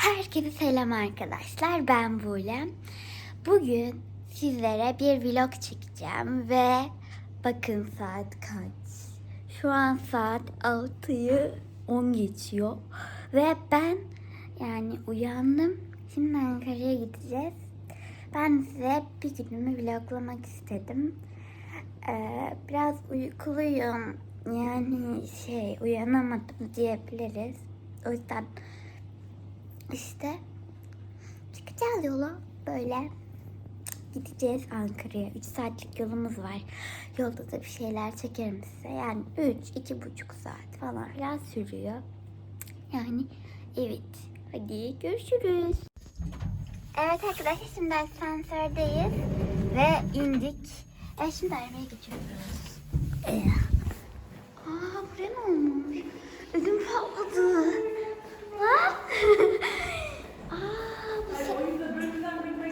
Herkese selam arkadaşlar. Ben Bulem. Bugün sizlere bir vlog çekeceğim ve bakın saat kaç. Şu an saat 6'yı 10 geçiyor ve ben yani uyandım. Şimdi Ankara'ya gideceğiz. Ben size bir günümü vloglamak istedim. Ee, biraz uykuluyum. Yani şey uyanamadım diyebiliriz. O yüzden işte çıkacağız yola böyle gideceğiz Ankara'ya. 3 saatlik yolumuz var. Yolda da bir şeyler çekerim size. Yani 3 iki buçuk saat falan filan sürüyor. Yani evet. Hadi görüşürüz. Evet arkadaşlar şimdi asansördeyiz ve indik. E şimdi arabaya geçiyoruz. E. Aa buraya ne olmuş? Ödüm patladı. Lan. Aa bu ses.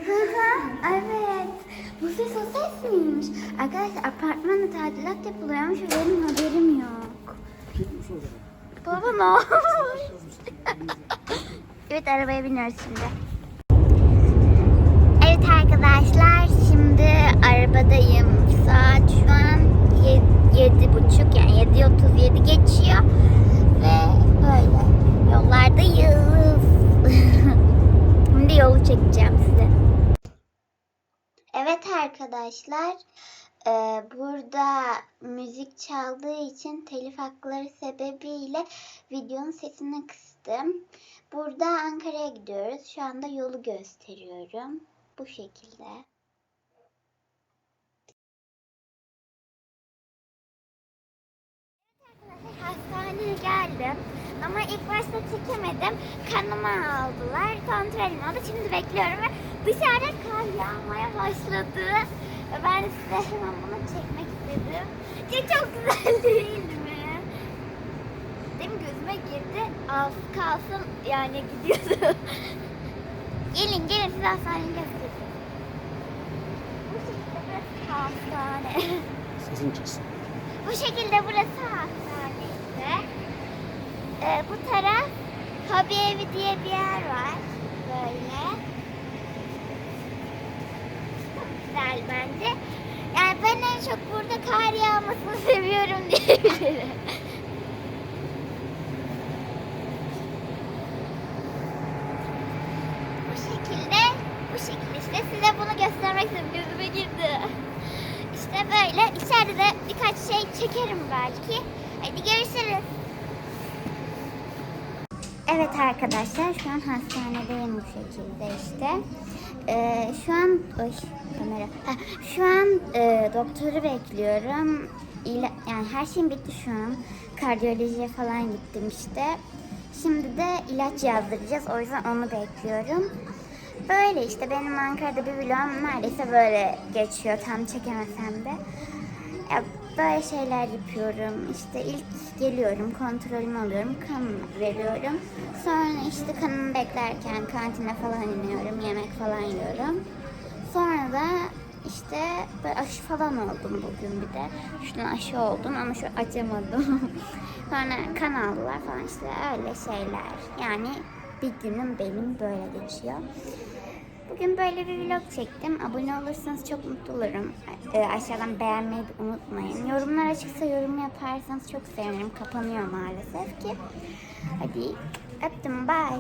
Hı hı, evet. Bu o sesmiş. Arkadaşlar apartmanda tadilat yapılıyormuş ve benim haberim yok. Baba ne olmuş? evet arabaya biniyoruz şimdi. Evet arkadaşlar şimdi arabadayım. Saat şu an ye- yedi buçuk yani 7.37 geçiyor. Ve böyle yollardayız. şimdi yolu çekeceğim size. Evet arkadaşlar e, burada müzik çaldığı için telif hakları sebebiyle videonun sesini kıstım. Burada Ankara'ya gidiyoruz. Şu anda yolu gösteriyorum. Bu şekilde. Ama ilk başta çekemedim. Kanımı aldılar, kontrolüm oldu. Şimdi bekliyorum ve dışarıda kar yağmaya başladı. Ve ben size hemen bunu çekmek istedim. Ya çok güzel değil mi? Benim gözüme girdi. Az kalsın yani gidiyordu. gelin gelin size hastaneyi göstereyim. Bu şekilde burası hastane. Sesin çıksın. Bu şekilde burası hastane. Ee, bu taraf hobi evi diye bir yer var. Böyle. Çok güzel bence. Yani ben en çok burada kar yağmasını seviyorum diyebilirim. bu şekilde, bu şekilde size bunu göstermek istedim. Gözüme girdi. İşte böyle. İçeride de birkaç şey çekerim belki. Hadi görüşürüz. Evet arkadaşlar şu an hastanedeyim bu şekilde işte. Ee, şu an oy, kamera. Ha, şu an e, doktoru bekliyorum. İla, yani her şeyim bitti şu an. Kardiyolojiye falan gittim işte. Şimdi de ilaç yazdıracağız. O yüzden onu bekliyorum. Böyle işte benim Ankara'da bir vlogum neredeyse böyle geçiyor. Tam çekemesem de. Ya böyle şeyler yapıyorum. İşte ilk geliyorum, kontrolümü alıyorum, kan veriyorum. Sonra işte kanımı beklerken kantine falan iniyorum, yemek falan yiyorum. Sonra da işte böyle aşı falan oldum bugün bir de. Şuna aşı oldum ama şu açamadım. Sonra kan aldılar falan işte öyle şeyler. Yani bir günüm benim böyle geçiyor. Bugün böyle bir vlog çektim. Abone olursanız çok mutlu olurum. Ee, aşağıdan beğenmeyi unutmayın. Yorumlar açıksa yorum yaparsanız çok sevinirim. Kapanıyor maalesef ki. Hadi öptüm bye.